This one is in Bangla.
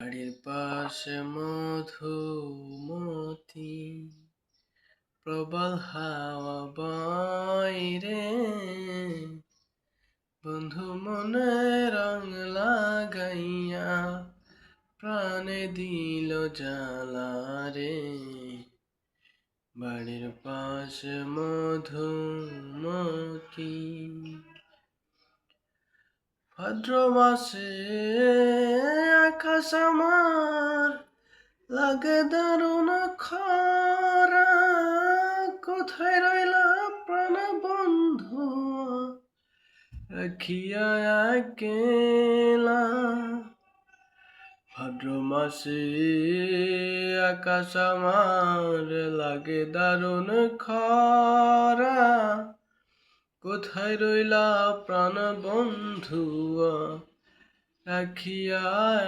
বাড়ির পাশে মধুমতি, প্রবল হাওয়া বাইরে। বন্ধু মনে রং লাগাইয়া প্রাণে দিল জ্বালা রে। বাড়ির পাশে মধুমতি ভাদ্র মাসে আকাশ আমার লাগে দারুণ খরা। কোথায় রইলা প্রাণ বন্ধু? রাখিয়া একলা। ভাদ্র মাসে আকাশ আমার লাগে দারুণ খরা। কোথায় রইলা প্রাণ বন্ধু? রাখিয়া